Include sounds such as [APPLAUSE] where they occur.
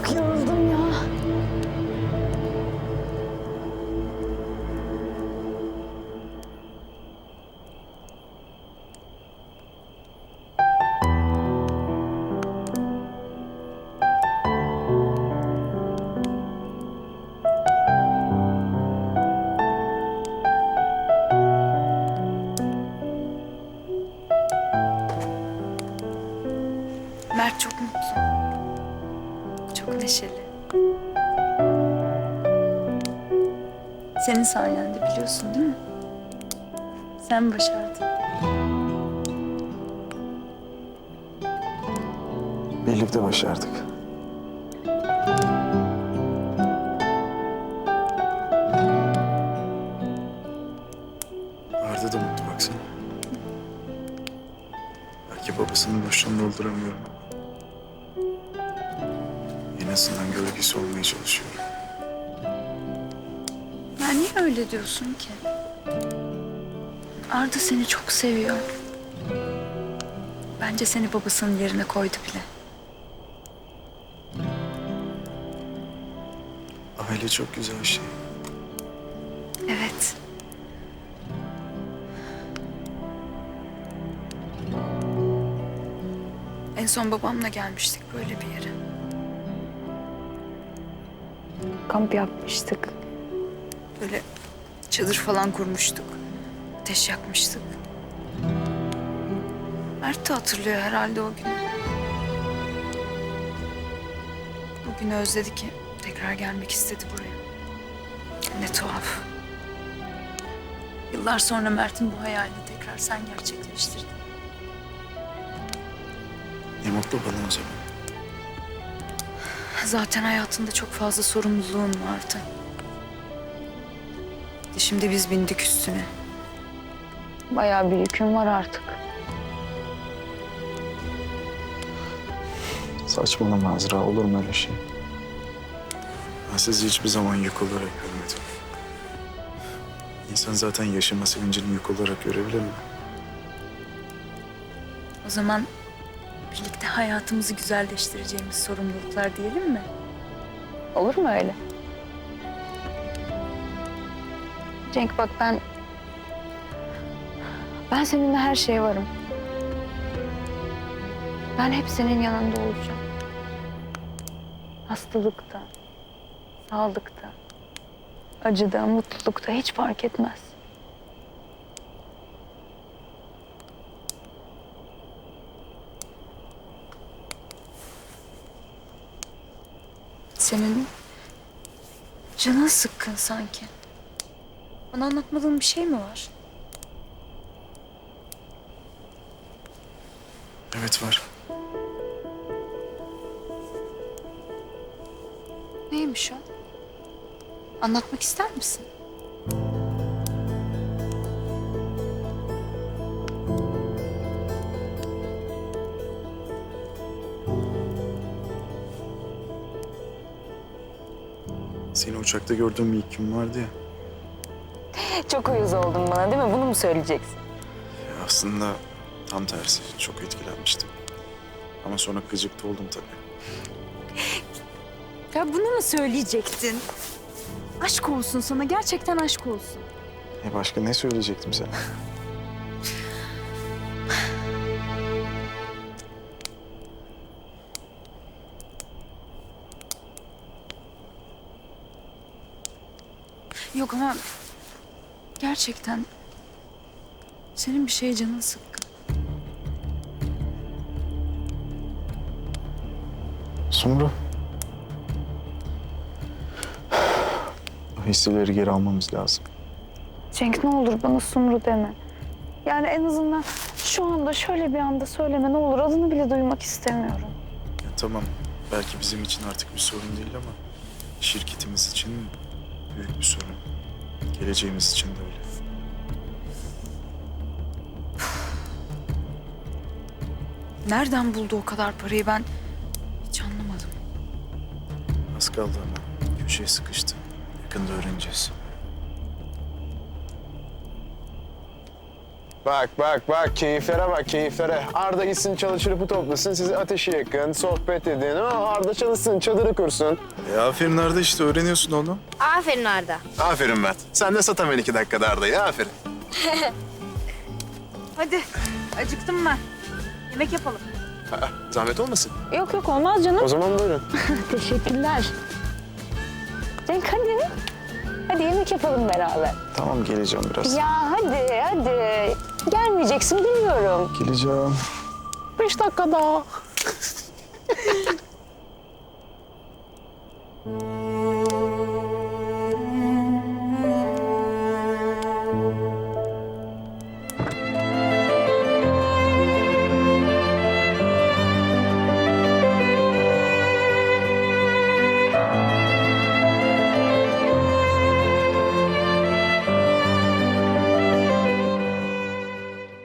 Çok yoruldum ya. Mert çok mutlu neşeli. Senin sayende biliyorsun değil mi? Sen başardın. Birlikte başardık. Arda da mutlu baksana. Belki babasının boşluğunu dolduramıyorum. Azından gölgesi olmaya çalışıyorum. Ya niye öyle diyorsun ki? Arda seni çok seviyor. Bence seni babasının yerine koydu bile. Aile çok güzel şey. Evet. En son babamla gelmiştik böyle bir yere. Kamp yapmıştık. Böyle çadır falan kurmuştuk. Ateş yakmıştık. Mert de hatırlıyor herhalde o günü. O günü özledi ki tekrar gelmek istedi buraya. Ne tuhaf. Yıllar sonra Mert'in bu hayalini tekrar sen gerçekleştirdin. Ne mutlu bana o zaman. Zaten hayatında çok fazla sorumluluğun vardı. Şimdi biz bindik üstüne. Bayağı bir yükün var artık. Saçmalama Azra, olur mu öyle şey? Ben sizi hiçbir zaman yük olarak görmedim. İnsan zaten yaşama sevincini yük olarak görebilir mi? O zaman birlikte hayatımızı güzelleştireceğimiz sorumluluklar diyelim mi? Olur mu öyle? Cenk bak ben... Ben seninle her şeye varım. Ben hep senin yanında olacağım. Hastalıkta, sağlıkta, acıda, mutlulukta hiç fark etmez. Senin canın sıkkın sanki. Bana anlatmadığın bir şey mi var? Evet var. Neymiş o? Anlatmak ister misin? Seni uçakta gördüğüm bir ilk gün vardı ya. Çok uyuz oldun bana değil mi? Bunu mu söyleyeceksin? ya aslında tam tersi. Çok etkilenmiştim. Ama sonra gıcık da oldum tabii. Ya bunu mu söyleyecektin? Aşk olsun sana. Gerçekten aşk olsun. E başka ne söyleyecektim sana? Yok ama gerçekten senin bir şeye canın sıkkın. Sumru. Hisseleri geri almamız lazım. Cenk ne olur bana Sumru deme. Yani en azından şu anda şöyle bir anda söyleme ne olur adını bile duymak istemiyorum. Ya tamam, belki bizim için artık bir sorun değil ama şirketimiz için büyük bir sorun. Geleceğimiz için de öyle. Nereden buldu o kadar parayı ben hiç anlamadım. Az kaldı ama köşeye sıkıştı. Yakında öğreneceğiz. Bak bak bak keyiflere bak keyiflere. Arda gitsin çalı çırpı toplasın, siz ateşi yakın, sohbet edin. Ha, Arda çalışsın, çadırı kursun. E aferin Arda işte öğreniyorsun oğlum. Aferin Arda. Aferin Mert. Sen de sat hemen iki dakikada Arda'yı, aferin. [LAUGHS] Hadi. Acıktım ben. Yemek yapalım. Aa, zahmet olmasın. Yok yok olmaz canım. O zaman buyurun. [LAUGHS] Teşekkürler. Cenk hadi. Hadi yemek yapalım beraber. Tamam geleceğim biraz. Ya hadi hadi. Gelmeyeceksin biliyorum. Geleceğim. Beş dakika daha. [LAUGHS]